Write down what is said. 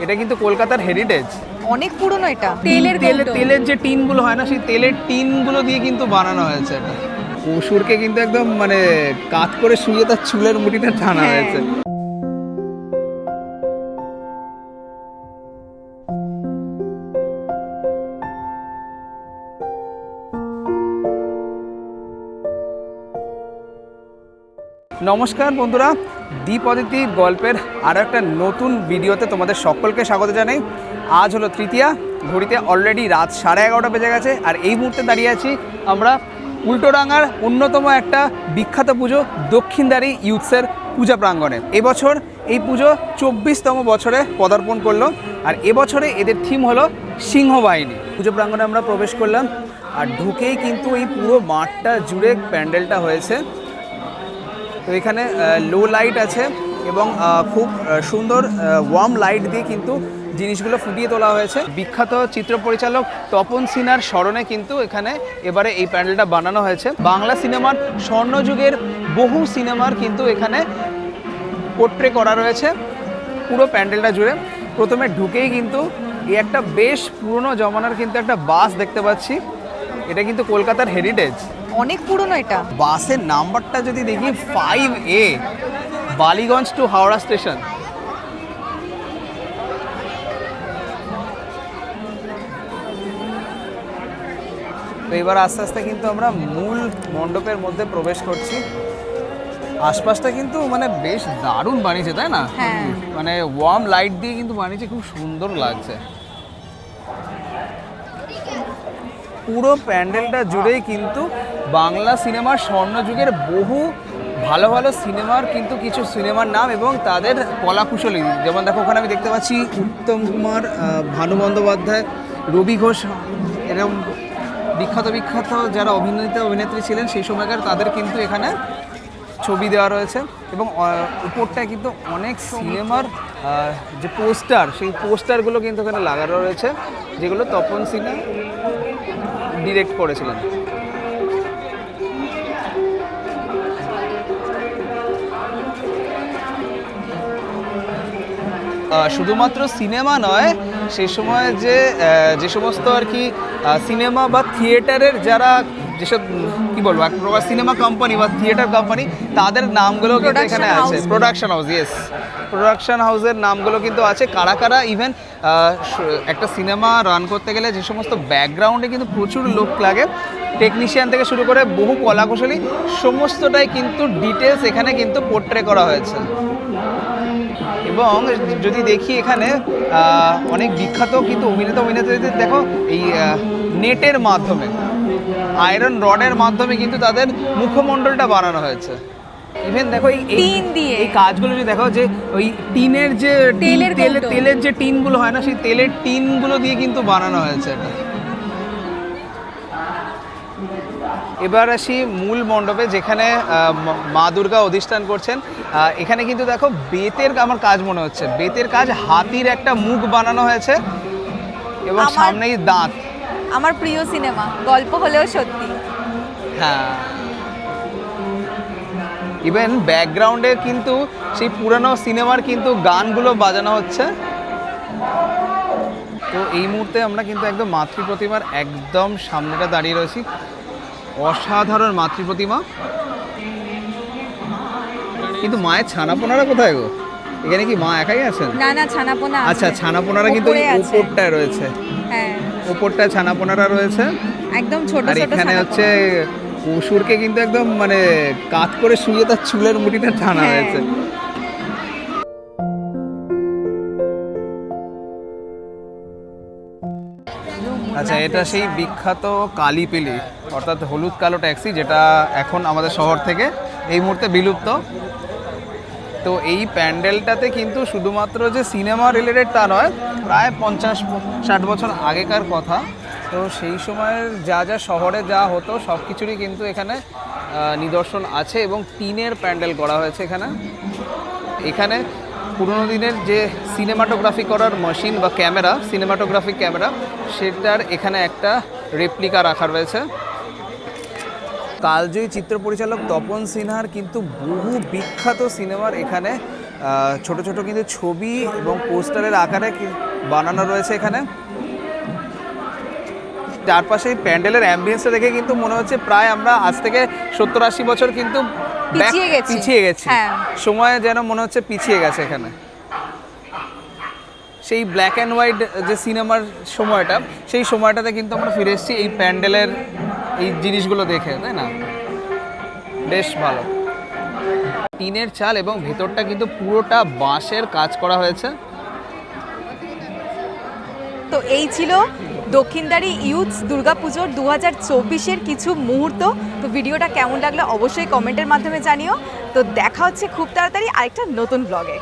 এটা কিন্তু কলকাতার হেরিটেজ অনেক পুরনো এটা। তেলের তেলের তেলের যে টিনগুলো হয় না সেই তেলের টিনগুলো দিয়ে কিন্তু বানানো হয়েছে এটা। পশুরকে কিন্তু একদম মানে কাত করে শুয়ে তার চুলের মুটিটা টানা হ্যাঁ। হয়েছে। নমস্কার বন্ধুরা, দীপ অদিতির গল্পের আরও একটা নতুন ভিডিওতে তোমাদের সকলকে স্বাগত জানাই। আজ হলো তৃতীয়া, ঘড়িতে অলরেডি রাত সাড়ে এগারোটা বেজে গেছে, আর এই মুহূর্তে দাঁড়িয়ে আছি আমরা উল্টোডাঙ্গার অন্যতম একটা বিখ্যাত পুজো দক্ষিণদারি ইউথসের পূজা প্রাঙ্গণে। এবছর এই পুজো চব্বিশতম বছরে পদার্পণ করল, আর এবছরে এদের থিম হলো সিংহবাহিনী। পুজো প্রাঙ্গণে আমরা প্রবেশ করলাম, আর ঢুকেই কিন্তু এই পুরো মাঠটা জুড়ে প্যান্ডেলটা হয়েছে। তো এখানে লো লাইট আছে এবং খুব সুন্দর ওয়ার্ম লাইট দিয়ে কিন্তু জিনিসগুলো ফুটিয়ে তোলা হয়েছে। বিখ্যাত চিত্র পরিচালক তপন সিনহার স্মরণে কিন্তু এখানে এবারে এই প্যান্ডেলটা বানানো হয়েছে। বাংলা সিনেমার স্বর্ণযুগের বহু সিনেমার কিন্তু এখানে পোট্রে করা রয়েছে পুরো প্যান্ডেলটা জুড়ে। প্রথমে ঢুকেই কিন্তু এই একটা বেশ পুরনো জমানার কিন্তু একটা বাস দেখতে পাচ্ছি। এটা কিন্তু কলকাতার হেরিটেজ অনেক পুরনো এটা। বাসের নাম্বারটা যদি দেখি five A Ballygunge to Howrah station তো এবার আস্তে আস্তে কিন্তু আমরা মূল মণ্ডপের মধ্যে প্রবেশ করছি। আশপাশটা কিন্তু মানে বেশ দারুণ বানিয়েছে তাই না? হ্যাঁ। মানে ওয়ার্ম লাইট দিয়ে কিন্তু বানিয়েছে খুব সুন্দর লাগছে। পুরো প্যান্ডেলটা জুড়েই কিন্তু বাংলা সিনেমার স্বর্ণযুগের বহু ভালো ভালো সিনেমার কিন্তু কিছু সিনেমার নাম এবং তাদের কলাকুশলী। যেমন দেখো, ওখানে আমি দেখতে পাচ্ছি উত্তম কুমার ভানু বন্দ্যোপাধ্যায়, রবি ঘোষ এরকম বিখ্যাত বিখ্যাত যারা অভিনেতা, অভিনেত্রী ছিলেন, সেই সময়কার তাদের কিন্তু এখানে ছবি দেওয়া রয়েছে এবং উপরটায় কিন্তু অনেক সিনেমার যে পোস্টার, সেই পোস্টারগুলো কিন্তু এখানে লাগানো রয়েছে, যেগুলো তপন সিনহা ডিরেক্ট করেছিলেন। শুধুমাত্র সিনেমা নয় সেই সময় যে যে সমস্ত আর কি সিনেমা বা থিয়েটারের যারা যেসব কি বলব এক প্রকার সিনেমা কোম্পানি বা থিয়েটার কোম্পানি তাদের নামগুলো কিন্তু এখানে আছে। প্রোডাকশন হাউস ইয়েস প্রোডাকশন হাউসের নামগুলো কিন্তু আছে। কারা কারা ইভেন একটা সিনেমা রান করতে গেলে যে সমস্ত ব্যাকগ্রাউন্ডে কিন্তু প্রচুর লোক লাগে। টেকনিশিয়ান থেকে শুরু করে বহু কলাকুশলী সমস্তটাই কিন্তু ডিটেলস এখানে কিন্তু পোর্ট্রে করা হয়েছে। এবং যদি দেখি এখানে অনেক বিখ্যাত কিন্তু অভিনেতা অভিনেত্রীদের দেখো এই নেটের মাধ্যমে আয়রন রডের মাধ্যমে কিন্তু তাদের মুখমণ্ডলটা বানানো হয়েছে। ইভেন দেখো এই এই- দিয়ে। এই কাজগুলো যদি দেখো যে ওই টিনের যে তেলের তেলের যে টিনগুলো হয় না সেই তেলের টিনগুলো দিয়ে কিন্তু বানানো হয়েছে এটা। এবার আসি মূল মণ্ডপে যেখানে মা দুর্গা অধিষ্ঠান করছেন। এখানে কিন্তু দেখো বেতের আমার কাজ মনে হচ্ছে। বেতের কাজ হাতির একটা মুখ বানানো হয়েছে এবং সামনেই দাঁত। আমার প্রিয় সিনেমা গল্প হলেও সত্যি। হ্যাঁ। ইভেন ব্যাকগ্রাউন্ডে কিন্তু সেই পুরানো সিনেমার কিন্তু গানগুলো বাজানো হচ্ছে। তো এই মুহূর্তে আমরা কিন্তু একদম মাতৃ প্রতিমার একদম সামনেটা দাঁড়িয়ে রয়েছি। অসাধারণ মাতৃ প্রতিমা। কিন্তু মায়ের ছানাপোনারা কোথায় গো? এখানে কি মা একাই আছেন? না না ছানাপোনা। আচ্ছা ছানাপোনারা কিন্তু উপরটায় রয়েছে। হ্যাঁ। উপরটায় ছানাপোনারা রয়েছে। একদম ছোট ছোট এখানে হচ্ছে পশুরকে কিন্তু একদম মানে কাত করে শুয়ে তার চুলের মুঠিটা টানা হ্যাঁ। হয়েছে। আচ্ছা এটা সেই বিখ্যাত কালীপিলি অর্থাৎ হলুদ কালো ট্যাক্সি যেটা এখন আমাদের শহর থেকে এই মুহূর্তে বিলুপ্ত। তো এই প্যান্ডেলটাতে কিন্তু শুধুমাত্র যে সিনেমা রিলেটেড তা নয় প্রায় পঞ্চাশ ষাট বছর আগেকার কথা। তো সেই সময়ের যা যা শহরে যা হতো সব কিছুরই কিন্তু এখানে নিদর্শন আছে এবং টিনের প্যান্ডেল করা হয়েছে এখানে। এখানে পুরোনো দিনের যে সিনেমাটোগ্রাফি করার মেশিন বা ক্যামেরা সিনেমাটোগ্রাফিক ক্যামেরা সেটার এখানে একটা রেপ্লিকা রাখা রয়েছে। কালজয়ী চিত্র পরিচালক তপন সিনহার কিন্তু বহু বিখ্যাত সিনেমার এখানে ছোট ছোট কিন্তু ছবি এবং পোস্টারের আকারে বানানো রয়েছে এখানে। চারপাশে প্যান্ডেলের অ্যাম্বিয়েন্সটা দেখে কিন্তু মনে হচ্ছে প্রায় আমরা আজ থেকে সত্তর আশি বছর কিন্তু পিছিয়ে গেছি। পিছিয়ে গেছি। হ্যাঁ। সময় যেন মনে হচ্ছে পিছিয়ে গেছে এখানে। সেই ব্ল্যাক অ্যান্ড হোয়াইট যে সিনেমার সময়টা সেই সময়টাতে কিন্তু আমরা ফিরে এসেছি এই প্যান্ডেলের এই জিনিসগুলো দেখে তাই না? বেশ ভালো। টিনের চাল এবং ভেতরটা কিন্তু পুরোটা বাঁশের কাজ করা হয়েছে। তো এই ছিল দক্ষিণদারি ইউথ দুর্গাপুজোর দু হাজার চব্বিশের কিছু মুহূর্ত। তো ভিডিওটা কেমন লাগল অবশ্যই কমেন্টের মাধ্যমে জানিও। তো দেখা হচ্ছে খুব তাড়াতাড়ি আরেকটা নতুন ব্লগে